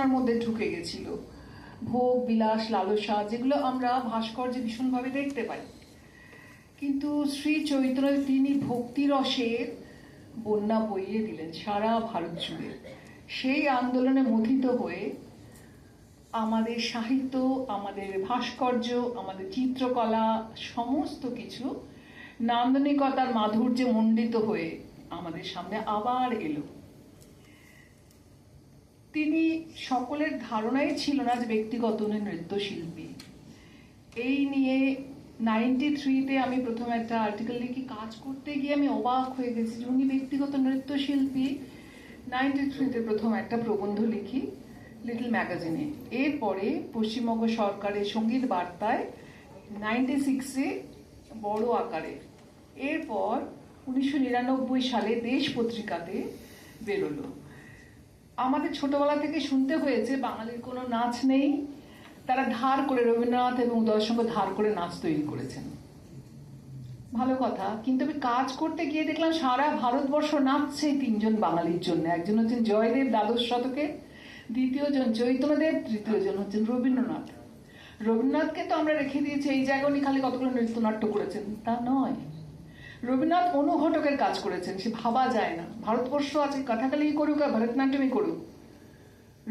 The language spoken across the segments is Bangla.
বাসনার মধ্যে ঢুকে গেছিল। ভোগ, বিলাস, লালসা যেগুলো আমরা ভাস্কর্যে ভীষণভাবে দেখতে পাই। কিন্তু শ্রী চৈতন্য তিনি ভক্তি রসের বন্যা বইয়ে দিলেন সারা ভারত জুড়ে। সেই আন্দোলনে মথিত হয়ে আমাদের সাহিত্য, আমাদের ভাস্কর্য, আমাদের চিত্রকলা, সমস্ত কিছু নান্দনিকতার মাধুর্যে মণ্ডিত হয়ে আমাদের সামনে আবার এলো। তিনি সকলের ধারণাই ছিল না যে ব্যক্তিগত উনি নৃত্যশিল্পী। এই নিয়ে নাইনটি থ্রিতে আমি প্রথম একটা আর্টিকেল লিখি, কাজ করতে গিয়ে আমি অবাক হয়ে গেছি যে উনি ব্যক্তিগত নৃত্যশিল্পী। নাইনটি থ্রিতে প্রথম একটা প্রবন্ধ লিখি লিটল ম্যাগাজিনে এরপরে পশ্চিমবঙ্গ সরকারের সংগীত বার্তায় নাইনটি সিক্সে বড় আকারে। এরপর উনিশশো নিরানব্বই সালে দেশ পত্রিকাতে বেরোলো। আমাদের ছোটবেলা থেকে শুনতে হয়েছে, বাঙালির কোনো নাচ নেই। তারা ধার করে রবীন্দ্রনাথ এবং সঙ্গে ধার করে নাচ তৈরি করেছেন। ভালো কথা। কিন্তু আমি কাজ করতে গিয়ে দেখলাম সারা ভারতবর্ষ নাচছে তিনজন বাঙালির জন্য। একজন হচ্ছেন জয়দেব দ্বাদশ শতকে, দ্বিতীয়জন চৈতন্যদেব, তৃতীয়জন হচ্ছেন রবীন্দ্রনাথ। রবীন্দ্রনাথকে তো আমরা রেখে দিয়েছি, এই জায়গায় উনি খালি কতগুলো নৃত্যনাট্য করেছেন? তা নয়। রবীন্দ্রনাথ অনুঘটকের কাজ করেছেন, সে ভাবা যায় না। ভারতবর্ষ আছে কথাকালি করুক আর ভরতনাট্যমই করুক।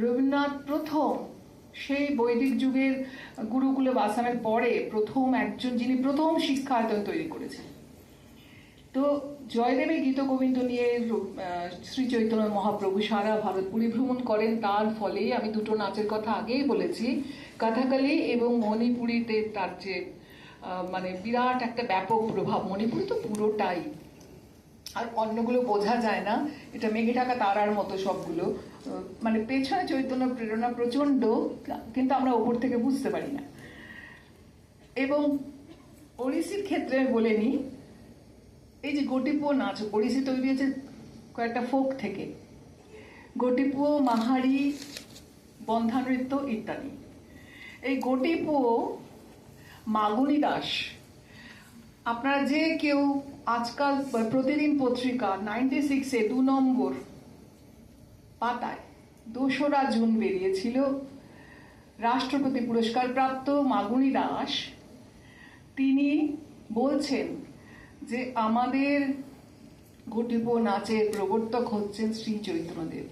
রবীন্দ্রনাথ প্রথম সেই বৈদিক যুগের গুরুকুলে বাসানের পরে প্রথম একজন, যিনি প্রথম শিক্ষায়তন তৈরি করেছেন। তো জয়দেবের গীত গোবিন্দ নিয়ে শ্রী চৈতন্য মহাপ্রভু সারা ভারত পরিভ্রমণ করেন। তার ফলে আমি দুটো নাচের কথা আগেই বলেছি। কথাকালি এবং মণিপুরীতে তার যে মানে বিরাট একটা ব্যাপক প্রভাব মণিপুরি তো পুরোটাই। আর অন্যগুলো বোঝা যায় না। এটা মেঘে ঢাকা তারার মতো সবগুলো। মানে পেছনে চৈতন্য প্রেরণা প্রচণ্ড কিন্তু আমরা ওপর থেকে বুঝতে পারি না। এবং ওড়িশির ক্ষেত্রে বলে নিই, এই যে গোটিপুয় নাচ, ওড়িশি তৈরি হয়েছে কয়েকটা ফোক থেকে। গোটিপুয় মাহারি বন্ধা নৃত্য ইত্যাদি। এই গোটিপুয় মাগুনি দাস। আপনারা যে কেউ আজকাল প্রতিদিন পত্রিকা নাইনটি সিক্সে দু নম্বর পাতায় দোসরা জুন বেরিয়েছিল। রাষ্ট্রপতি পুরস্কার প্রাপ্ত মাগুনি দাস, তিনি বলছেন যে আমাদের ঘটিব নাচের প্রবর্তক হচ্ছেন শ্রী চৈতন্যদেব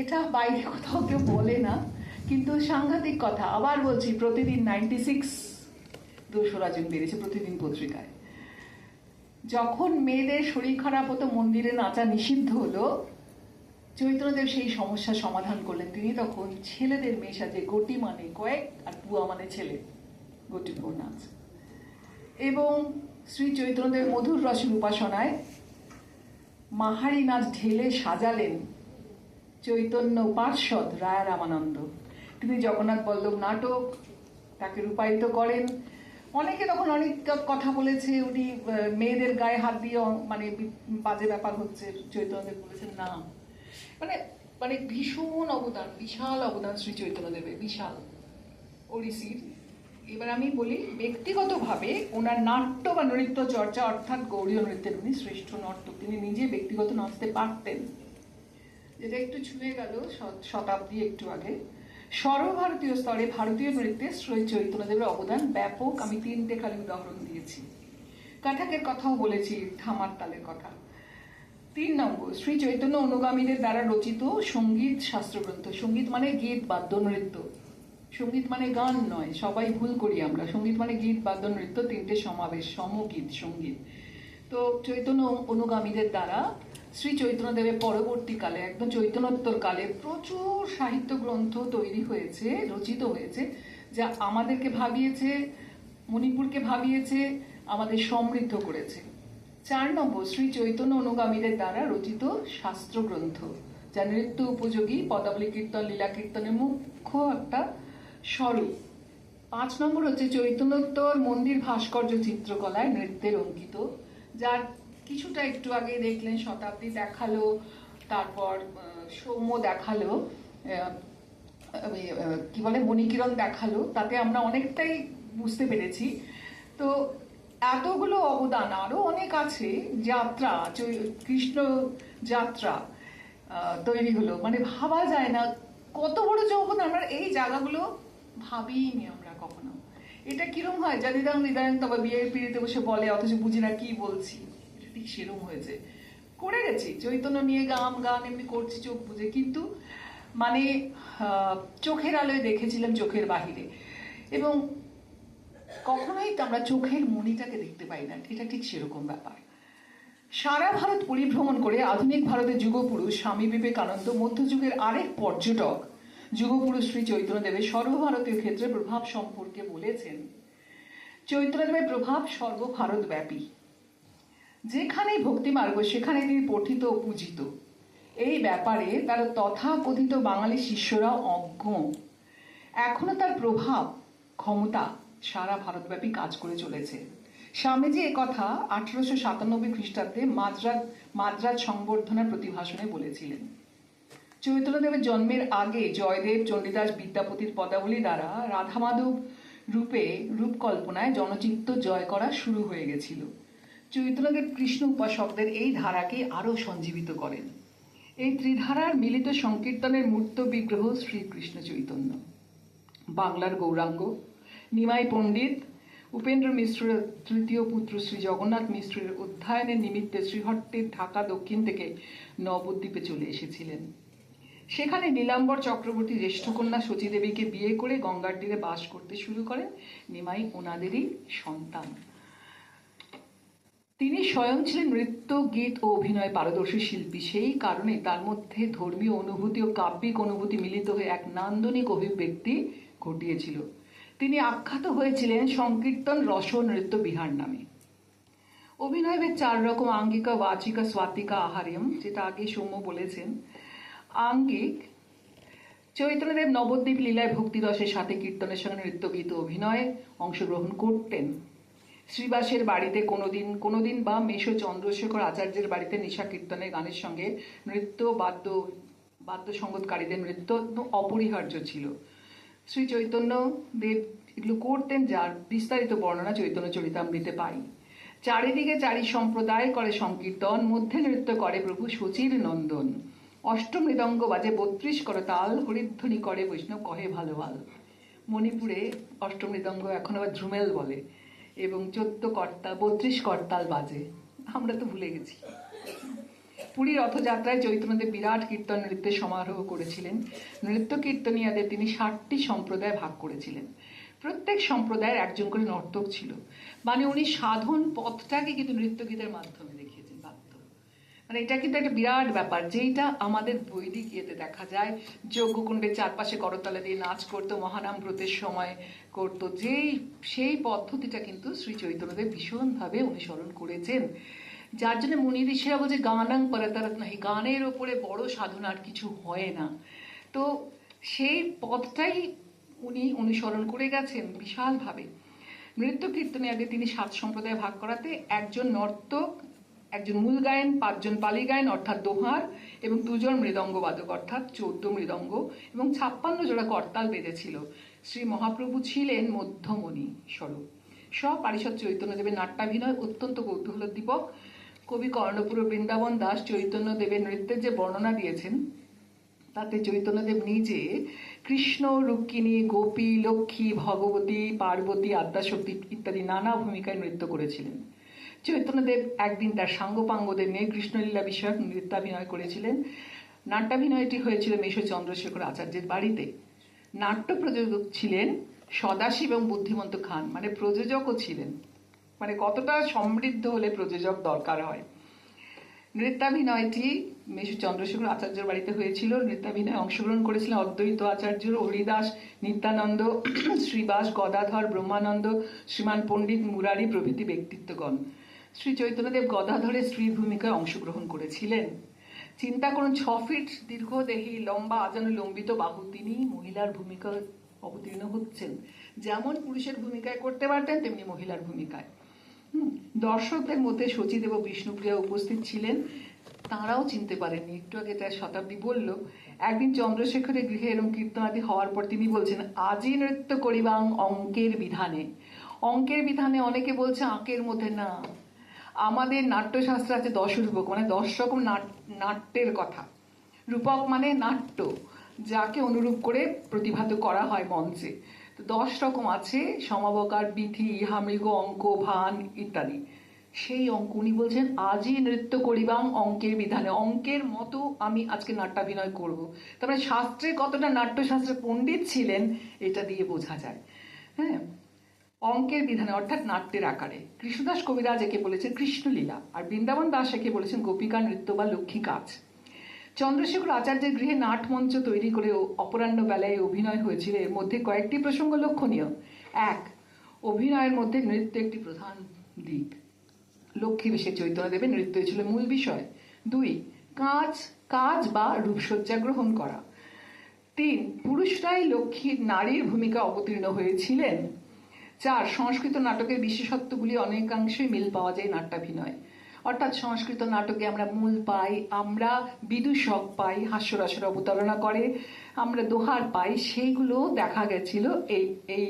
এটা বাইরে কোথাও কেউ বলে না। কিন্তু সাংঘাতিক কথা, আবার বলছি, প্রতিদিন নাইনটি সিক্স দোসরা জুন বেরিয়েছে প্রতিদিন পত্রিকায়। যখন মেয়েদের শরীর খারাপ হতো, মন্দিরে নাচা নিষিদ্ধ হলো, চৈত্রদেব সেই সমস্যার সমাধান করলেন। তিনি তখন ছেলেদের সাথে গটি মানে কয়েক আর পুয়া মানে ছেলে গটিপুর নাচ। এবং শ্রী চৈতন্যদেব মধুর রসের উপাসনায় মাহারি নাচ ঢেলে সাজালেন চৈতন্য পার্ষদ রায়া রামানন্দ। তিনি জগন্নাথ বল্লভ নাটক, তাকে রূপায়িত করেন। অনেকে তখন অনেক কথা বলেছে, উনি মেয়েদের গায়ে হাত দিয়ে মানে বাজে ব্যাপার হচ্ছে, চৈতন্যদেব বলেছেন, না। মানে মানে ভীষণ অবদান, বিশাল অবদান শ্রী চৈতন্যদেবের, বিশাল। ওড়িশির, এবার আমি বলি, ব্যক্তিগতভাবে ওনার নাট্য বা নৃত্য চর্চা, অর্থাৎ গৌরীয় নৃত্যের উনি শ্রেষ্ঠ নর্তক। তিনি নিজে ব্যক্তিগত নাচতে পারতেন। যেটা একটু ছুঁয়ে গেল শতাব্দী একটু আগে। সর্বভারতীয় স্তরে ভারতীয় নৃত্যে শ্রী চৈতন্যদেবের অবদান ব্যাপক। আমি তিনটে খালি উদাহরণ দিয়েছি। কাঠাকের কথাও বলেছি থামার তালের কথা। তিন নম্বর, শ্রী চৈতন্য অনুগামীদের দ্বারা রচিত সংগীত শাস্ত্রগ্রন্থ। সংগীত মানে গীত, বাদ্য, নৃত্য। সংগীত মানে গান নয়, সবাই ভুল করি আমরা। সংগীত মানে গীত, বাদ্য, নৃত্য, তিনটে সমাবেশ, সমগীত, সংগীত। তো চৈতন্য অনুগামীদের দ্বারা শ্রী চৈতন্যদেবের পরবর্তীকালে, একদম চৈতন্যোত্তর কালে প্রচুর সাহিত্য গ্রন্থ তৈরি হয়েছে, রচিত হয়েছে, যা আমাদেরকে ভাবিয়েছে, মণিপুরকে ভাবিয়েছে, আমাদের সমৃদ্ধ করেছে। চার নম্বর, শ্রী চৈতন্য অনুগামীদের দ্বারা রচিত শাস্ত্র গ্রন্থ, যা নৃত্য উপযোগী, পদাবলী কীর্তন, লীলা কীর্তনের মুখ্য একটা স্বরূপ। পাঁচ নম্বর হচ্ছে চৈতন্যোত্তর মন্দির ভাস্কর্য চিত্রকলায় নৃত্যের অঙ্কিত, যার কিছুটা একটু আগে দেখলেন, শতাব্দী দেখাল, তারপর সৌম্য দেখাল কি বলে, মণিকিরণ দেখাল, তাতে আমরা অনেকটাই বুঝতে পেরেছি। তো এতগুলো অবদান আরও অনেক আছে, যাত্রা কৃষ্ণ যাত্রা তৈরি হলো। মানে ভাবা যায় না কত বড় যৌবন আমরা এই জায়গাগুলো ভাবিনি আমরা কখনো। এটা কিরম হয়? জানিদাং নিদাং তবে বিয়ের পিড়িতে বসে বলে, অথচ বুঝি না কি বলছি। সেরম হয়েছে। করে গেছি। চৈতন্য নিয়ে গান গান এমনি করছি চোখ বুঝে কিন্তু মানে চোখের আলোয় দেখেছিলাম চোখের বাহিরে। এবং কখনোই তো আমরা চোখের মণিটাকে দেখতে পাই না। এটা ঠিক সেরকম ব্যাপার। সারা ভারত পরিভ্রমণ করে আধুনিক ভারতের যুগপুরুষ স্বামী বিবেকানন্দ, মধ্যযুগের আরেক পর্যটক, যুগপুরুষ শ্রী চৈতন্যদেবের সর্বভারতীয় ক্ষেত্রে প্রভাব সম্পর্কে বলেছেন, চৈতন্যদেবের প্রভাব সর্বভারতব্যাপী। যেখানেই ভক্তি মার্গ সেখানে তিনি পঠিত পূজিত। এই ব্যাপারে তার তথাকথিত বাঙালি শিষ্যরাও অজ্ঞ। এখনও তার প্রভাব, ক্ষমতা সারা ভারতব্যাপী কাজ করে চলেছে। স্বামীজি কথা আঠারোশো সাতানব্বই খ্রিস্টাব্দে মাদ্রাজ মাদ্রাজ সংবর্ধনা প্রতিভাষণে বলেছিলেন। চৈতন্যদেবের জন্মের আগে জয়দেব চণ্ডীদাস বিদ্যাপতির পদাবলী দ্বারা রাধামাধব রূপে রূপকল্পনায় জনচিত্ত জয় করা শুরু হয়ে গেছিল। চৈতন্যদেব কৃষ্ণ উপাসকদের এই ধারাকে আরও সঞ্জীবিত করেন। এই ত্রিধারার মিলিত সংকীর্তনের মূর্ত বিগ্রহ শ্রীকৃষ্ণ চৈতন্য। বাংলার গৌরাঙ্গ, নিমাই পণ্ডিত, উপেন্দ্র মিশ্রের তৃতীয় পুত্র শ্রী জগন্নাথ মিশ্রের অধ্যয়নের নিমিত্তে শ্রীহট্টের ঢাকা দক্ষিণ থেকে নবদ্বীপে চলে এসেছিলেন। সেখানে নীলাম্বর চক্রবর্তী জ্যেষ্ঠ কন্যা সতীদেবীকে বিয়ে করে গঙ্গার তীরে বাস করতে শুরু করেন নিমাই ওনাদেরই সন্তান। তিনি স্বয়ং ছিলেন নৃত্য, গীত ও অভিনয় পারদর্শী শিল্পী। সেই কারণে তার মধ্যে ধর্মীয় অনুভূতি ও কাব্যিক অনুভূতি মিলিত হয়ে এক নান্দনিক অভিব্যক্তি ঘটিয়েছিল। তিনি আখ্যাত হয়েছিলেন সংকীর্তন রস নৃত্য বিহার নামে। অভিনয়ের চার রকম, আঙ্গিকা, বাচিকা, স্বাতিকা, আহার্যম, যেটা আগে সৌম্য বলেছেন। আঙ্গিক, চৈতন্যদেব নবদ্বীপ লীলায় ভক্তিরসের সাথে কীর্তনের সঙ্গে নৃত্য, গীত অভিনয়ে অংশগ্রহণ করতেন। শ্রীবাসের বাড়িতে কোনোদিন কোনোদিন বা মেষ চন্দ্রশেখর আচার্যের বাড়িতে নিশা কীর্তনের গানের সঙ্গে নৃত্য বাদ্য, বাদ্যসঙ্গতকারীদের নৃত্য অপরিহার্য ছিল। শ্রী চৈতন্য দেব এগুলো করতেন যার বিস্তারিত বর্ণনা চৈতন্য চরিতামৃতে পাই। চারিদিকে চারি সম্প্রদায় করে সংকীর্তন, মধ্যে নৃত্য করে প্রভু শচীর নন্দন অষ্টম মৃদঙ্গ বাজে বত্রিশ করে তাল, হরিধ্বনি করে বৈষ্ণব কহে ভালো ভালো মণিপুরে অষ্টম মৃদঙ্গ এখন আবার ঝুমেল বলে। এবং চোদ্দ কর্তা, বত্রিশ কর্তাল বাজে। আমরা তো ভুলে গেছি। পুরী রথযাত্রায় চৈতন্যদেব বিরাট কীর্তন নৃত্যের সমারোহ করেছিলেন। নৃত্য কীর্তনিয়াদের তিনি ষাটটি সম্প্রদায় ভাগ করেছিলেন। প্রত্যেক সম্প্রদায়ের একজন করে নর্তক ছিল। মানে উনি সাধন পথটাকে কিন্তু নৃত্য গীতের মাধ্যমে মানে এটা কিন্তু একটা বিরাট ব্যাপার যেটা আমাদের বৈদিক ইয়েতে দেখা যায়, যজ্ঞকুণ্ডের চারপাশে করতলা দিয়ে নাচ করতো, মহানাম ব্রতের সময় করতো, যেই, সেই পদ্ধতিটা কিন্তু শ্রী চৈতন্যদেব ভীষণভাবে অনুসরণ করেছেন। যার জন্য মুনি ঋষিরা বলছে, গানাং পরাতারক নাহি গানের ওপরে বড় সাধনা আর কিছু হয় না। তো সেই পথটাই উনি অনুসরণ করে গেছেন বিশালভাবে। নৃত্য কীর্তনে আগে তিনি সাত সম্প্রদায় ভাগ করাতে, একজন নর্তক একজন মূল গায়ন, পাঁচজন পালি গায়ন, অর্থাৎ দোহার, এবং দুজন মৃদঙ্গ বাদক অর্থাৎ চৌদ্দ মৃদঙ্গ, এবং ছাপ্পান্ন জোড়া করতাল বেঁধেছিল। শ্রী মহাপ্রভু ছিলেন মধ্যমণি স্বরূপ। সব পারিষদ চৈতন্যদেবের নাট্যাভিনয় অত্যন্ত কৌতূহলোদ্দীপক। কবি কর্ণপুর বৃন্দাবন দাস চৈতন্যদেবের নৃত্যের যে বর্ণনা দিয়েছেন, তাতে চৈতন্যদেব নিজে কৃষ্ণ, রুক্মিণী, গোপী, লক্ষ্মী, ভগবতী, পার্বতী, আদ্যাশক্তি ইত্যাদি নানা ভূমিকায় নৃত্য করেছিলেন। চৈতন্যদেব একদিন তার সাঙ্গপাঙ্গদের নিয়ে কৃষ্ণলীলা বিষয়ক নৃত্যাভিনয় করেছিলেন। নাট্যাভিনয়টি হয়েছিল মেষ চন্দ্রশেখর আচার্যের বাড়িতে। নাট্য প্রযোজক ছিলেন সদাশিব এবং বুদ্ধিমন্ত খান মানে প্রযোজকও ছিলেন। মানে কতটা সমৃদ্ধ হলে প্রযোজক দরকার হয়। নৃত্যাভিনয়টি মেশু চন্দ্রশেখর আচার্যের বাড়িতে হয়েছিল। নৃত্যাভিনয়ে অংশগ্রহণ করেছিলেন অদ্বৈত আচার্য হরিদাস, নিত্যানন্দ, শ্রীবাস, গদাধর, ব্রহ্মানন্দ, শ্রীমান পণ্ডিত মুরারি প্রভৃতি ব্যক্তিত্বগণ। শ্রী চৈতন্যদেব গদাধরের স্ত্রীর ভূমিকায় অংশগ্রহণ করেছিলেন। চিন্তা করুন, ছ ফিট দীর্ঘদেহী, লম্বা, আজানো, লম্বিত বাহু, তিনি মহিলার ভূমিকা অবতীর্ণ হচ্ছেন। যেমন পুরুষের ভূমিকায় করতে পারতেন, তেমনি মহিলার ভূমিকায়। দর্শকদের মধ্যে সচিদেব বিষ্ণুপ্রিয়া উপস্থিত ছিলেন। তাঁরাও চিনতে পারেননি। একটু আগে তার শতাব্দী বলল, একদিন চন্দ্রশেখরের গৃহে এরম কীর্তনাদি হওয়ার পর তিনি বলছেন আজই নৃত্য করিবাং অঙ্কের বিধানে। অঙ্কের বিধানে অনেকে বলছে, আঁকের মধ্যে না। আমাদের নাট্যশাস্ত্রে আছে দশ রূপক মানে দশ রকম নাট- নাট্যের কথা। রূপক মানে নাট্য, যাকে অনুরূপ করে প্রতিভাত করা হয় মঞ্চে। তো দশ রকম আছে সমাবকার, বিধি ইহামৃগ অঙ্ক, ভান ইত্যাদি। সেই অঙ্ক উনি বলছেন, আজই নৃত্য করিবাং অঙ্কের বিধানে। অঙ্কের মতো আমি আজকে নাট্যাভিনয় করব। তারপরে শাস্ত্রে কতটা নাট্যশাস্ত্রে পণ্ডিত ছিলেন, এটা দিয়ে বোঝা যায়। হ্যাঁ? অঙ্কের বিধানে, অর্থাৎ নাট্যের আকারে। কৃষ্ণদাস কবিরাজ একে বলেছেন কৃষ্ণলীলা, আর বৃন্দাবন দাস একে বলেছেন গোপিকা নৃত্য বা লক্ষ্মী কাজ। চন্দ্রশেখর আচার্যের গৃহে নাট মঞ্চ তৈরি করে অপরাহ্ন বেলায় অভিনয় হয়েছিল। এর মধ্যে কয়েকটি প্রসঙ্গ লক্ষণীয়। এক, অভিনয়ের মধ্যে নৃত্য একটি প্রধান দিক। লক্ষ্মী বেশে চৈতন্য দেবে নৃত্য ছিল মূল বিষয়। দুই, কাজ কাজ বা রূপসজ্জা গ্রহণ করা। তিন, পুরুষরাই লক্ষ্মীর নারীর ভূমিকা অবতীর্ণ হয়েছিলেন। চার, সংস্কৃত নাটকের বিশেষত্বগুলি অনেকাংশই মিল পাওয়া যায় নাট্যাভিনয়। অর্থাৎ সংস্কৃত নাটকে আমরা মূল পাই, আমরা বিদূষক পাই, হাস্যরসের অবতারণা করে, আমরা দোহার পাই, সেইগুলো দেখা গেছিল এই এই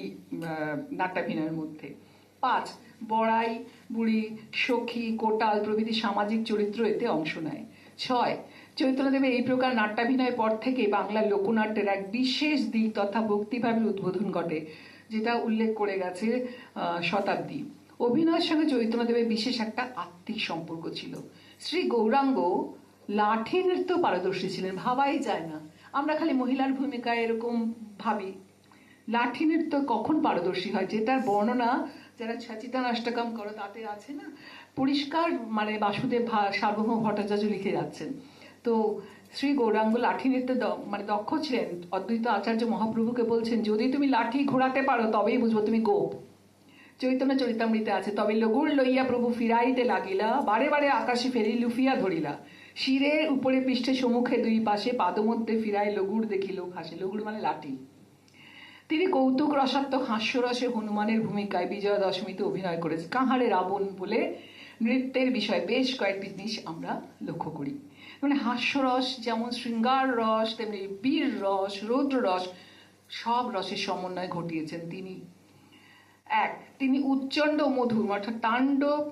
নাট্যাভিনয়ের মধ্যে। পাঁচ, বড়াই, বুড়ি, সখী, কোটাল প্রভৃতি সামাজিক চরিত্র এতে অংশ নেয়। ছয়, চৈতন্যদেবের এই প্রকার নাট্যাভিনয়ের পর থেকে বাংলার লোকনাট্যের এক বিশেষ দিক তথা ভক্তিভাবের উদ্বোধন ঘটে। যেটা উল্লেখ করে গেছে শতাব্দী। অভিনয়ের সঙ্গে চৈতন্যদেবের বিশেষ একটা আত্মিক সম্পর্ক ছিল। শ্রী গৌরাঙ্গ লাঠি নৃত্য পারদর্শী ছিলেন, ভাবাই যায় না। আমরা খালি মহিলার ভূমিকায় এরকম ভাবি। লাঠি নৃত্য কখন পারদর্শী হয়? যেটার বর্ণনা যারা ছাচিতান অষ্টকম করো, তাতে আছে না? পরিষ্কার মানে বাসুদেব সার্বভৌম ভট্টাচার্য লিখে যাচ্ছেন। তো শ্রী গৌরাঙ্গ লাঠি নৃত্যে দ- মানে দক্ষ ছিলেন। অদ্বৈত আচার্য মহাপ্রভুকে বলছেন, যদি তুমি লাঠি ঘোরাতে পারো, তবেই বুঝব তুমি গোপ। চৈতন্য চরিতামৃতে আছে, তবে লগুর লইয়া প্রভু ফিরাইতে লাগিলা, বারে বারে আকাশে ফেরি লুফিয়া ধরিলা। শিরের উপরে পৃষ্ঠে সম্মুখে দুই পাশে পাদমধ্যে ফিরায় লগুড় দেখিল হাসে লগুড় মানে লাঠি। তিনি কৌতুক রসাত্মক হাস্যরসে হনুমানের ভূমিকায় বিজয়া দশমীতে অভিনয় করেছে। কাহারে রাবণ বলে নৃত্যের বিষয়ে বেশ কয়েকটি জিনিস আমরা লক্ষ্য করি। মানে হাস্যরস, যেমন শৃঙ্গার রস তেমনি বীর রস রৌদ্র রস সব রসের সমন্বয় ঘটিয়েছেন তিনি। এক, তিনি উচ্চণ্ড মধুর, অর্থাৎ তাণ্ডব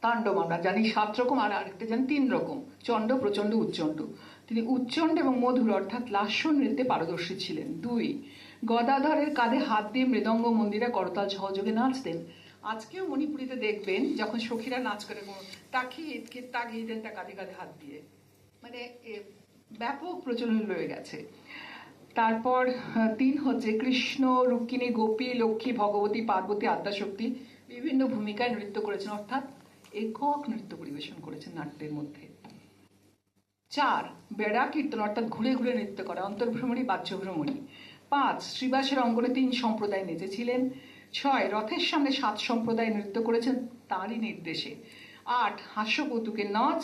তাণ্ডব আমরা জানি সাত রকম, আর আরেকটা জানি তিন রকম, চণ্ড, প্রচণ্ড উচ্চণ্ড তিনি উচ্চণ্ড এবং মধুর, অর্থাৎ লাস্য নৃত্যে পারদর্শী ছিলেন। দুই, গদাধরের কাঁধে হাত দিয়ে মৃদঙ্গ মন্দিরে করতাল সহযোগে নাচতেন। আজকেও মণিপুরিতে দেখবেন যখন সখীরা নাচ করে তাকিয়ে তাগিয়ে দেন তা কাঁধে কাঁধে হাত দিয়ে। মানে ব্যাপক প্রচলন রয়ে গেছে। তারপর তিন হচ্ছে কৃষ্ণ, রুক্মিণী, গোপী, লক্ষ্মী, ভগবতী, পার্বতী, আদ্যাশক্তি বিভিন্ন ভূমিকায় নৃত্য করেছেন। অর্থাৎ একক নৃত্য পরিবেশন করেছেন নাট্যের মধ্যে। চার, বেড়া কীর্তন, অর্থাৎ ঘুরে ঘুরে নৃত্য করা, অন্তর্ভ্রমণী, বাহ্যভ্রমণী। পাঁচ, শ্রীবাসের অঙ্গনে তিন সম্প্রদায় নেচেছিলেন। ছয় রথের সামনে সাত সম্প্রদায় নৃত্য করেছেন তাঁরই নির্দেশে। আট হাস্য কৌতুকের নাচ,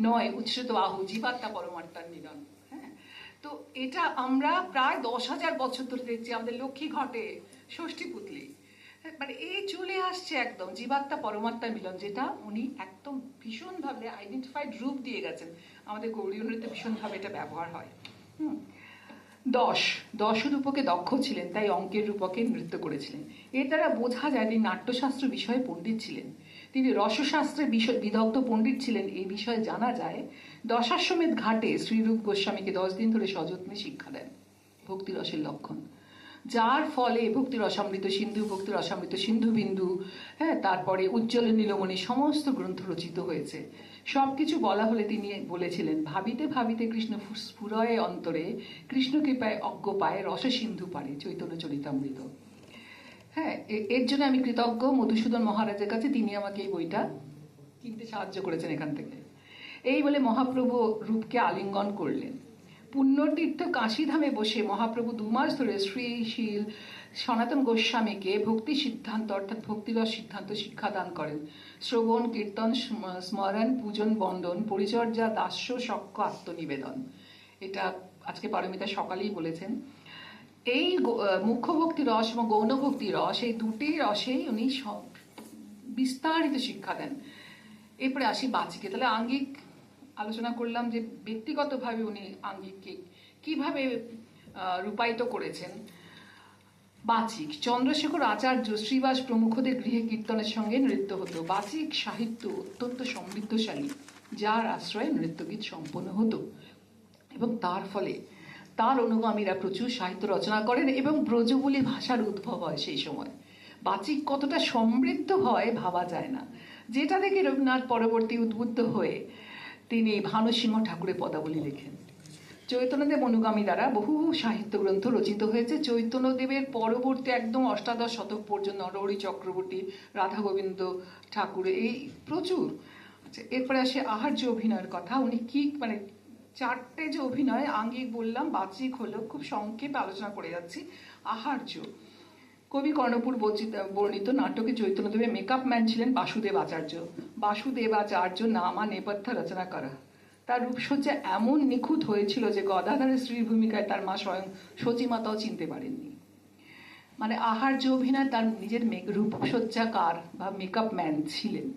নয় উচ্ছ্রিত আহু জীবাত্মা পরমাত্মার মিলন। হ্যাঁ? তো এটা আমরা প্রায় দশ হাজার বছর ধরে দেখছি, আমাদের লক্ষ্মী ঘটে, ষষ্ঠী পুতলি। মানে এই চলে আসছে একদম জীবাত্মা পরমাত্মার মিলন, যেটা উনি একদম ভীষণভাবে আইডেন্টিফাইড রূপ দিয়ে গেছেন। আমাদের গৌরীয় নৃত্যে ভীষণভাবে এটা ব্যবহার হয়। হুম? দশ। দশ রূপকে দক্ষ ছিলেন, তাই অঙ্কের রূপকে নৃত্য করেছিলেন। এর দ্বারা বোঝা যায় তিনি নাট্যশাস্ত্র বিষয়ে পণ্ডিত ছিলেন। তিনি রসশাস্ত্রে বিষয়, বিদগ্ধ পণ্ডিত ছিলেন, এই বিষয়ে জানা যায়, দশাশ্বমেধ ঘাটে শ্রীরূপ গোস্বামীকে দশ দিন ধরে সযত্নে শিক্ষা দেন। ভক্তিরসের লক্ষণ। যার ফলে ভক্তির রসামৃত সিন্ধু ভক্তির রসামৃত সিন্ধু বিন্দু হ্যাঁ তারপরে উজ্জ্বল নীলমণি সমস্ত গ্রন্থ রচিত হয়েছে। সবকিছু বলা হলে তিনি বলেছিলেন, ভাবিতে ভাবিতে কৃষ্ণ স্ফুরয়ে অন্তরে কৃষ্ণ কৃপায় অজ্ঞ পায় রস সিন্ধু পারে চৈতন্য চরিতামৃত। হ্যাঁ এর জন্য আমি কৃতজ্ঞ। মধুসূদন মহারাজের কাছে তিনি আমাকে এই বইটা কিনতে সাহায্য করেছেন এখান থেকে। এই বলে মহাপ্রভু রূপকে আলিঙ্গন করলেন। পুণ্যতীর্থ কাশীধামে বসে মহাপ্রভু দু মাস ধরে শ্রীশীল সনাতন গোস্বামীকে ভক্তি সিদ্ধান্ত, অর্থাৎ ভক্তিরস সিদ্ধান্ত শিক্ষাদান করেন। শ্রবণ, কীর্তন স্মরণ, পূজন, বন্দন, পরিচর্যা, দাস্য সক্ষ আত্মনিবেদন। এটা আজকে পারমিতা সকালেই বলেছেন। এই মুখ্য ভক্তি রস এবং গৌণ ভক্তি রস, এই দুটি রসেই উনি সব বিস্তারিত শিক্ষা দেন। এরপরে আসি বাচিকে। তাহলে আঙ্গিক আলোচনা করলাম যে ব্যক্তিগতভাবে উনি আঙ্গিককে কীভাবে রূপায়িত করেছেন। বাচিক। চন্দ্রশেখর আচার্য শ্রীবাস প্রমুখদের গৃহে কীর্তনের সঙ্গে নৃত্য হতো। বাচিক সাহিত্য অত্যন্ত সমৃদ্ধশালী, যার আশ্রয়ে নৃত্যগীত সম্পন্ন হতো। এবং তার ফলে তার অনুগামীরা প্রচুর সাহিত্য রচনা করেন এবং ব্রজবুলি ভাষার উদ্ভব হয় সেই সময়। বাচিক কতটা সমৃদ্ধ হয় ভাবা যায় না। যেটা দেখে রবীন্দ্রনাথ পরবর্তী উদ্বুদ্ধ হয়ে তিনি ভানুসিংহ ঠাকুরের পদাবলী লেখেন। চৈতন্যদেব অনুগামী দ্বারা বহু সাহিত্য গ্রন্থ রচিত হয়েছে। চৈতন্যদেবের পরবর্তী একদম অষ্টাদশ শতক পর্যন্ত নরহরি চক্রবর্তী রাধা গোবিন্দ ঠাকুর এই প্রচুর। আচ্ছা এরপরে আসে আহার্য অভিনয়ের কথা। উনি কি মানে চারটে যে অভিনয়, আঙ্গিক বললাম বাচিক হলো খুব সংক্ষেপে আলোচনা করে যাচ্ছি। আহার্য। কবি কর্ণপুর বর্ণিত নাটকে চৈতন্যদেবের মেকআপ ম্যান ছিলেন বাসুদেব আচার্য। বাসুদেব আচার্য নামা নেপথ্য রচনা করা তার রূপসজ্জা এমন নিখুঁত হয়েছিল যে গদাধরের স্ত্রীর ভূমিকায় তার মা স্বয়ং সচিমাতাও চিনতে পারেননি। মানে আহার্য অভিনয় তার নিজের রূপসজ্জাকার বা মেকআপ ম্যান ছিলেন।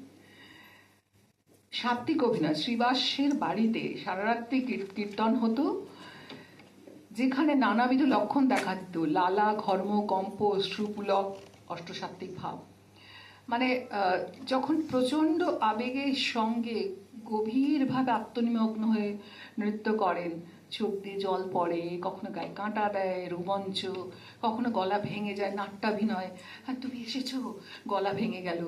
সাত্বিক অভিনয়, শ্রীবাসের বাড়িতে সারারাত্রি কীর- কীর্তন হতো, যেখানে নানাবিধ লক্ষণ দেখা দিত। লালা, ঘর্ম কম্প অশ্রুপুলক অষ্টসাত্ত্বিক ভাব। মানে যখন প্রচণ্ড আবেগের সঙ্গে গভীরভাবে আত্মনিমগ্ন হয়ে নৃত্য করেন, চোখ দিয়ে জল পড়ে, কখনো গায়ে কাঁটা দেয়, রোমঞ্চ, কখনো গলা ভেঙে যায়, নাট্যাভিনয়। হ্যাঁ তুমি এসেছ, গলা ভেঙে গেল,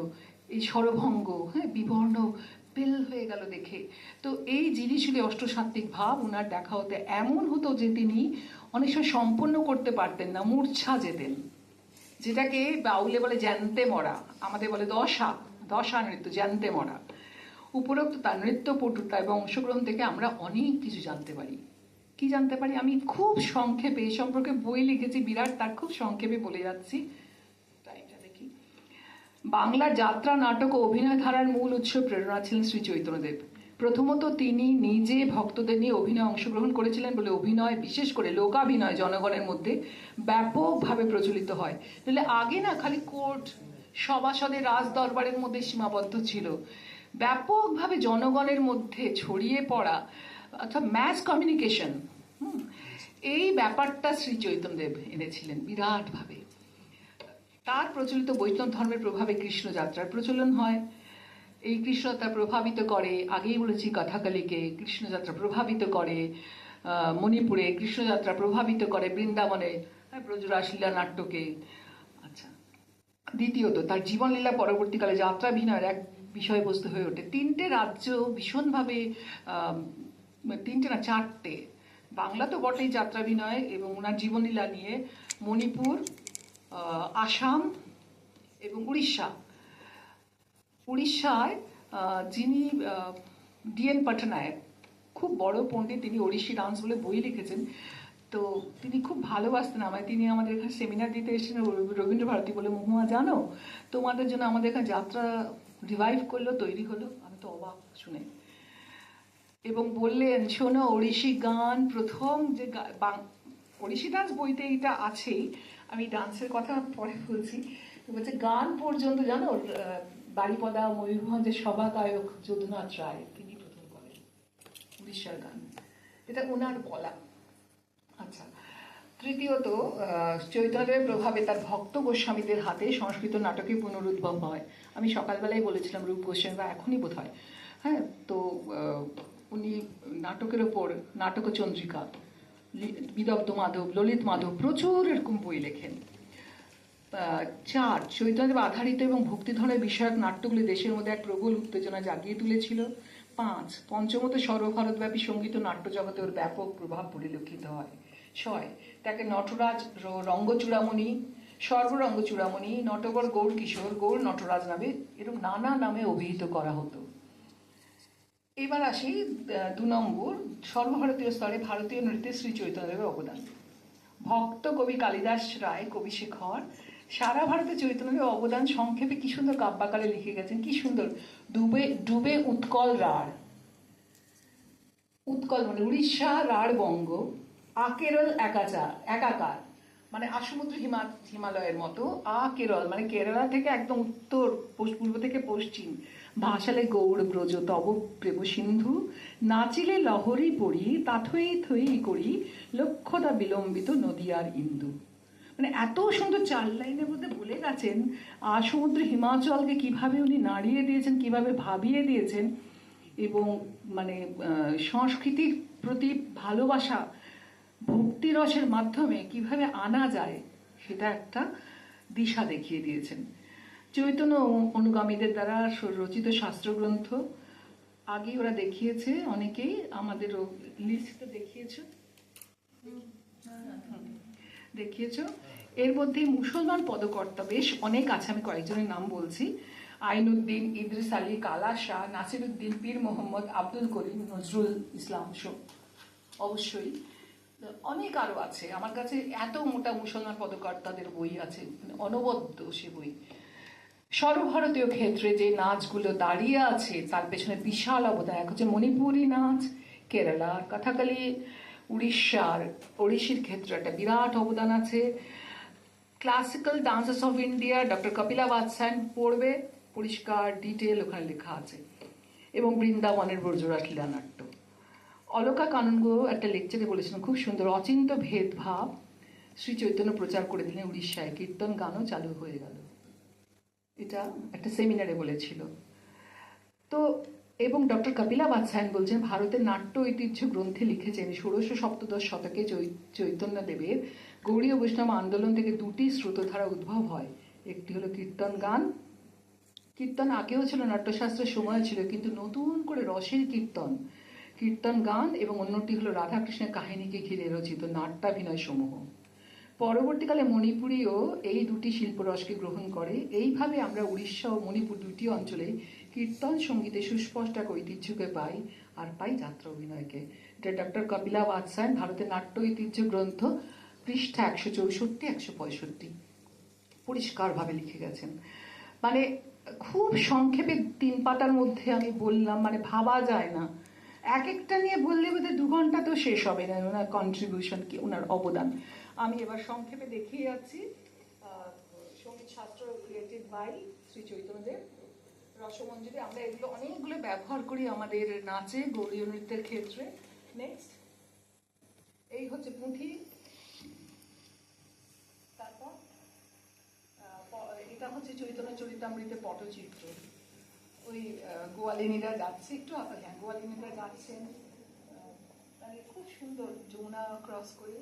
এই স্বরভঙ্গ হ্যাঁ বিবর্ণ পেল হয়ে গেল দেখে। তো এই জিনিসগুলি অষ্টসাত্ত্বিক ভাব ওনার দেখা হতে এমন হতো যে তিনি অনেক সময় সম্পন্ন করতে পারতেন না, মূর্ছা যেতেন। যেটাকে বাউলে বলে জ্যান্তে মরা, আমাদের বলে দশা দশা নৃত্য, জ্যান্তে মরা। উপরোক্ত তার নৃত্য, পটুতা এবং অংশগ্রহণ থেকে আমরা অনেক কিছু জানতে পারি। কি জানতে পারি? আমি খুব সংক্ষেপে এ সম্পর্কে বই লিখেছি, বিরাট তার খুব সংক্ষেপে বলে যাচ্ছি। বাংলা যাত্রা, নাটক ও অভিনয় ধারার মূল উৎস প্রেরণা ছিলেন শ্রী চৈতন্যদেব। প্রথমত তিনি নিজে ভক্তদের নিয়ে অভিনয়ে অংশগ্রহণ করেছিলেন বলে অভিনয়, বিশেষ করে লোকাভিনয় জনগণের মধ্যে ব্যাপকভাবে প্রচলিত হয়। তাহলে আগে না খালি কোর্ট সভাসদের রাজ দরবারের মধ্যে সীমাবদ্ধ ছিল। ব্যাপকভাবে জনগণের মধ্যে ছড়িয়ে পড়া, অর্থাৎ ম্যাস কমিউনিকেশন এই ব্যাপারটা শ্রী চৈতন্যদেব এনেছিলেন বিরাটভাবে। তার প্রচলিত বৈষ্ণব ধর্মের প্রভাবে কৃষ্ণ যাত্রার প্রচলন হয়। এই কৃষ্ণযাত্রা প্রভাবিত করে, আগেই বলেছি কথাকালীকে কৃষ্ণযাত্রা প্রভাবিত করে মণিপুরে কৃষ্ণযাত্রা প্রভাবিত করে বৃন্দাবনে ব্রজরাসলীলা নাট্যকে। আচ্ছা দ্বিতীয়ত, তার জীবনলীলা পরবর্তীকালে যাত্রাভিনয়ের এক বিষয়বস্তু হয়ে ওঠে। তিনটে রাজ্য ভীষণভাবে তিনটে না চারটে, বাংলা তো বটেই যাত্রাভিনয় এবং ওনার জীবনলীলা নিয়ে মণিপুর আসাম এবং উড়িষ্যা উড়িষ্যায় যিনি ডিএন পটনায়ক খুব বড় পণ্ডিত, তিনি ওড়িশি ডান্স বলে বই লিখেছেন। তো তিনি খুব ভালোবাসতেন আমায়। তিনি আমাদের এখানে সেমিনার দিতে এসেছেন, রবি- রবীন্দ্র ভারতী বলে, মহুয়া, জানো? তোমাদের জন্য আমাদের এখানে যাত্রা রিভাইভ করল, তৈরি হলো আমি তো অবাক শুনে। এবং বললেন, শোনো, ওড়িশি গান প্রথম যে ওড়িশি ডান্স বইতে এটা আছেই। আমি ডান্সের কথা পরে বলছি। বলছে, গান পর্যন্ত জানো আহ, বারিপদা ময়ূরভঞ্জের সভা গায়ক যদুনাথ রায় তিনি প্রথম করেন উড়িষ্যার গান। এটা ওনার বলা আচ্ছা তৃতীয়ত চৈতন্যের প্রভাবে তার ভক্ত গোস্বামীদের হাতে সংস্কৃত নাটকের পুনরুদ্ভব হয়। আমি সকালবেলায় বলেছিলাম রূপ গোস্বামী বা এখনই বোধ হয় হ্যাঁ তো উনি নাটকের ওপর নাটক চন্দ্রিকা বিদগ্ধ মাধব ললিত মাধব প্রচুর এরকম বই লেখেন। আহ, চার চৈতন্যদেব আধারিত এবং ভক্তি ধরনের বিষয়ক নাট্যগুলি দেশের মধ্যে এক প্রবল উত্তেজনা জাগিয়ে তুলেছিল। পাঁচ পঞ্চমত সর্বভারতব্যাপী সংগীত নাট্য জগতে ওর ব্যাপক প্রভাব পরিলক্ষিত হয়। ছয় তাকে নটরাজ রঙ্গচূড়ামণি সর্বরঙ্গ চূড়ামণি নটবর গৌর কিশোর গৌর নটরাজ নামে এরকম নানা নামে অভিহিত করা হতো। এবার আসি দু নম্বর সর্বভারতীয় স্তরে ভারতীয় নৃত্যে শ্রী চৈতন্যদেবের অবদান। ভক্ত কবি কালিদাস রায় কবি শেখর সারা ভারতে চৈতন্যদেবের অবদান সংক্ষেপে কি সুন্দর কাব্যাকারে লিখে গেছেন, কি সুন্দর। ডুবে ডুবে উৎকল রাঢ়। উৎকল মানে উড়িষ্যা, রাঢ় বঙ্গ, আকেরল একাচার, একাকার। মানে আসমুদ্র হিমা হিমালয়ের মতো আ কেরল মানে কেরালা থেকে একদম উত্তর পূর্ব থেকে পশ্চিম। ভাসালে গৌড় ব্রজ, তব প্রেম সিন্ধু। নাচিলে লহরী পড়ি, তাথই থই করি, লক্ষ্যদা বিলম্বিত নদীয়ার ইন্দু। মানে এত সুন্দর চার লাইনের মধ্যে বলে গেছেন আর সমুদ্র হিমাচলকে কীভাবে উনি নাড়িয়ে দিয়েছেন, কীভাবে ভাবিয়ে দিয়েছেন, এবং মানে সংস্কৃতির প্রতি ভালোবাসা, ভক্তিরসের মাধ্যমে কীভাবে আনা যায়, সেটা একটা দিশা দেখিয়ে দিয়েছেন। চৈতন্য অনুগামীদের দ্বারা রচিত শাস্ত্রগ্রন্থ আগে ওরা দেখিয়েছে, অনেকেই আমাদেরও লিস্টটা দেখিয়েছে। দেখিয়েছো? এর মধ্যে মুসলমান পদকর্তা বেশ অনেক আছে, আমি কয়েকজনের নাম বলছি। আইনুদ্দিন, ইদ্রিস আলী, কালা শাহ, নাসিরুদ্দিন, পীর মোহাম্মদ, আব্দুল করিম, নজরুল ইসলাম শো অবশ্যই, অনেক আরও আছে। আমার কাছে এত মোটা মুসলমান পদকর্তাদের বই আছে, অনবদ্য সে বই। সর্বভারতীয় ক্ষেত্রে যে নাচগুলো দাঁড়িয়ে আছে, তার পেছনে বিশাল অবদান। এক হচ্ছে মণিপুরি নাচ, কেরালার কথাকালি, উড়িষ্যার, ওড়িশির ক্ষেত্রে একটা বিরাট অবদান আছে। Classical dances of India doctor Kapila Vatsyayan পড়বে। পরিষ্কার ডিটেল ওখানে লেখা আছে। এবং বৃন্দাবনের ব্রজরাট লীলানাট্য। অলকা কাননগো একটা লেকচারে বলেছিলেন খুব সুন্দর। অচিন্ত ভেদভাব। শ্রী চৈতন্য প্রচার করে দিলেন উড়িষ্যায়। কীর্তন গানও চালু হয়ে গেল। এটা একটা সেমিনারে বলেছিল। তো, এবং ডক্টর কপিলা বাদশায়ন বলছেন, ভারতের নাট্য ঐতিহ্য গ্রন্থে লিখেছেন ষোড়শ সপ্তদশ শতকে চৈ- চৈতন্য দেবের গৌড়ীয় বৈষ্ণব আন্দোলন থেকে দুটি স্রোতধারা উদ্ভব হয়। একটি হলো কীর্তন গান। কীর্তন আগেও ছিল, নাট্যশাস্ত্রের সময় ছিল, কিন্তু নতুন করে রসের কীর্তন। কীর্তন গান এবং অন্যটি হলো রাধাকৃষ্ণের কাহিনীকে ঘিরে রচিত নাট্যাভিনয় সমূহ পরবর্তীকালে মণিপুরীও এই দুটি শিল্পরসকে গ্রহণ করে। এইভাবে আমরা উড়িষ্যা ও মণিপুর দুটি অঞ্চলে কীর্তন সঙ্গীতে সুস্পষ্ট এক ঐতিহ্যকে পাই আর পাই যাত্রা অভিনয়কে। এটা ডক্টর কপিলা বাদশায়ন ভারতের নাট্য ঐতিহ্য গ্রন্থ পৃষ্ঠা একশো চৌষট্টি, একশো পঁয়ষট্টি। পরিষ্কারভাবে লিখে গেছেন। মানে খুব সংক্ষেপে তিন পাতার মধ্যে আমি বললাম মানে ভাবা যায় না। এক একটা নিয়ে বললে বোধহয় দু ঘণ্টা তো শেষ হবে না, ওনার কন্ট্রিবিউশন কি, ওনার অবদান। আমি এবার সংক্ষেপে দেখিয়ে যাচ্ছি। সংগীত শাস্ত্র ক্রিয়েটেড বাই শ্রী চৈতন্যদেব। রসমঞ্জরি, আমরা এগুলো অনেকগুলো ব্যবহার করি আমাদের নাচে, গৌরীয় নৃত্যের ক্ষেত্রে। নেক্সট এই হচ্ছে পুঁথি এটা হচ্ছে চৈতন্য চরিতামৃতের পটচিত্র ওই গোয়ালিনীরা যাচ্ছে একটু হ্যাঁ গোয়ালিনীরা যাচ্ছেন খুব সুন্দর যমুনা ক্রস করে।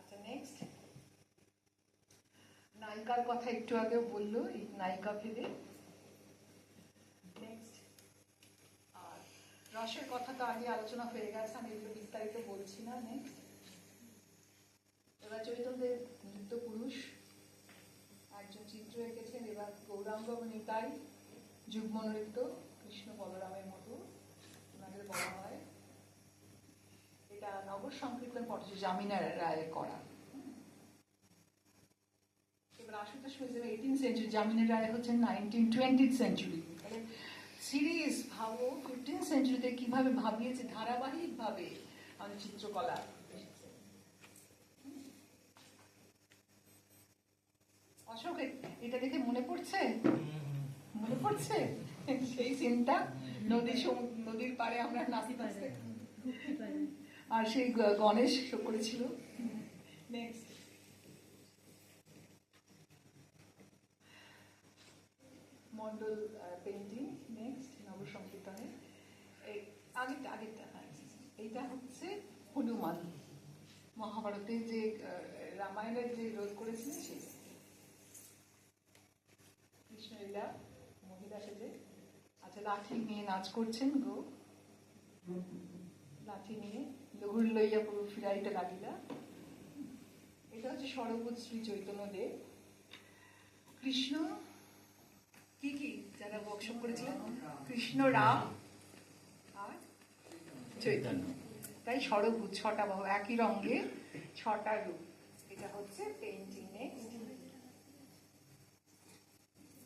আচ্ছা নেক্সট নায়িকার কথা একটু আগে বলল, এই নায়িকা ভেদে। নেক্সট আর রসের কথা তো আগে আলোচনা হয়ে গেছে, আমি এগুলো বিস্তারিত বলছি না। নেক্সট এবার চৈতন্যদেব নৃত্য পুরুষ। চিত্র এঁকেছেন এবার গৌরাঙ্গ কৃষ্ণ বলরামের মতো, ওনাদের বলা হয়। এটা নগর সংকীর্তন রায়ের করা। এবার আশুতোষ এইটিন সেঞ্চুরি জামিনের রায় হচ্ছে নাইনটিন টোয়েন্টি সেঞ্চুরি সিরিজ ভাবো ফিফটিন সেঞ্চুরিতে কীভাবে ভাবিয়েছে, ধারাবাহিকভাবে আমাদের চিত্রকলা এসেছে। অশোক এটা দেখে মনে পড়ছে? মনে পড়ছে? সেই সিনটা নদী নদীর পাড়ে আমরা নাচি আর সেই গণেশ করেছিল। নেক্সট মন্ডল পেন্টিং নেক্সট নবসংকীর্তনে। এই, আগেরটা আগেরটা হ্যাঁ। এইটা হচ্ছে হনুমান। মহাভারতে যে রামায়ণের যে রোল করেছিলেন সেটা কৃষ্ণলীলা মহিলা সেজে। আচ্ছা লাঠি নিয়ে নাচ করছেন গো। লাঠি নিয়ে লঘুর লইয়া পুরো ফিরাইতে লাগিলা। এটা হচ্ছে সরবত শ্রী চৈতন্য দেব। কৃষ্ণ, কি কি যারা ওয়ার্কশপ করেছিলেন? কৃষ্ণ রাম আর চৈতন্য। তাই সরভূত ছটা বাহু, একই রঙে ছটা রূপ। এটা হচ্ছে পেন্টিং